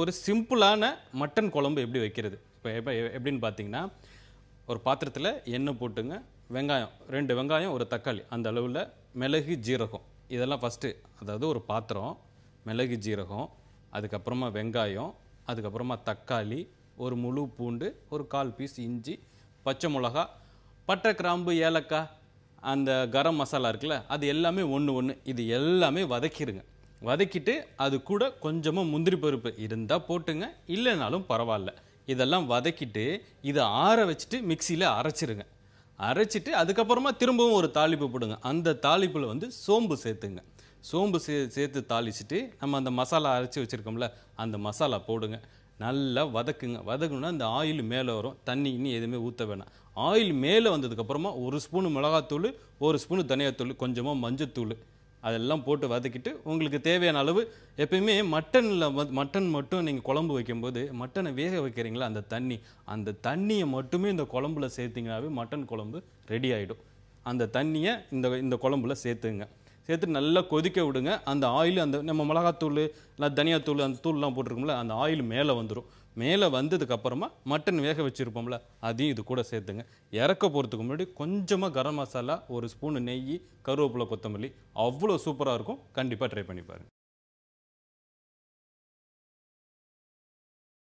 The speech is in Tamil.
ஒரு சிம்பிளான மட்டன் குழம்பு எப்படி வைக்கிறது? இப்போ எப்படின்னு பார்த்தீங்கன்னா ஒரு பாத்திரத்தில் எண்ணெய் போட்டுங்க. வெங்காயம் ரெண்டு வெங்காயம் ஒரு தக்காளி. அந்த அளவில் மிளகு ஜீரகம். இதெல்லாம் ஃபஸ்ட்டு அதாவது ஒரு பாத்திரம் மிளகு ஜீரகம் அதுக்கப்புறமா வெங்காயம் அதுக்கப்புறமா தக்காளி ஒரு முழு பூண்டு ஒரு கால் பீஸ் இஞ்சி பச்சை மிளகா பட்டை கிராம்பு ஏலக்காய் அந்த கரம் மசாலா இருக்குல்ல அது எல்லாமே ஒன்று ஒன்று இது எல்லாமே வதக்கிடுங்க வதக்கிட்டு அது கூட கொஞ்சமாக முந்திரி பருப்பு இருந்தால் போட்டுங்க இல்லைனாலும் பரவாயில்ல. இதெல்லாம் வதக்கிட்டு இதை ஆற வச்சுட்டு மிக்சியில் அரைச்சிருங்க. அரைச்சிட்டு அதுக்கப்புறமா திரும்பவும் ஒரு தாளிப்பு போடுங்க. அந்த தாளிப்பில் வந்து சோம்பு சேர்த்துங்க. சோம்பு சே சேர்த்து தாளிச்சிட்டு நம்ம அந்த மசாலா அரைச்சி வச்சுருக்கோம்ல அந்த மசாலா போடுங்க. நல்லா வதக்குங்க. வதக்குனா அந்த ஆயில் மேலே வரும். தண்ணி இன்னும் எதுவுமே ஊற்ற வேணாம். ஆயில் மேலே வந்ததுக்கப்புறமா ஒரு ஸ்பூனு மிளகாத்தூள் ஒரு ஸ்பூனு தனியாத்தூள் கொஞ்சமாக மஞ்சத்தூள். அதெல்லாம் போட்டு வதக்கிட்டு உங்களுக்கு தேவையான அளவு எப்பயுமே மட்டனில் மட்டன் மட்டும் நீங்கள் குழம்பு வைக்கும்போது மட்டனை வேக வைக்கிறீங்களா? அந்த தண்ணி. அந்த தண்ணியை மட்டுமே இந்த குழம்புல சேர்த்திங்கனாவே மட்டன் குழம்பு ரெடி ஆகிடும் அந்த தண்ணியை இந்த இந்த குழம்புல சேர்த்துங்க. சேர்த்து நல்லா கொதிக்க விடுங்க. அந்த ஆயில் அந்த நம்ம மிளகாத்தூள் இல்லை தனியாத்தூள் அந்த தூள்லாம் போட்டிருக்கோம்ல அந்த ஆயில் மேலே வந்துடும் மேலே வந்ததுக்கப்புறமா மட்டன் வேக வச்சுருப்போம்ல அதையும் இது கூட சேர்த்துங்க. இறக்க போகிறதுக்கு முன்னாடி கொஞ்சமாக கரம் மசாலா ஒரு ஸ்பூன் நெய் கருவேப்பிலை கொத்தமல்லி அவ்வளோ சூப்பராக இருக்கும். கண்டிப்பாக ட்ரை பண்ணி பாருங்கள்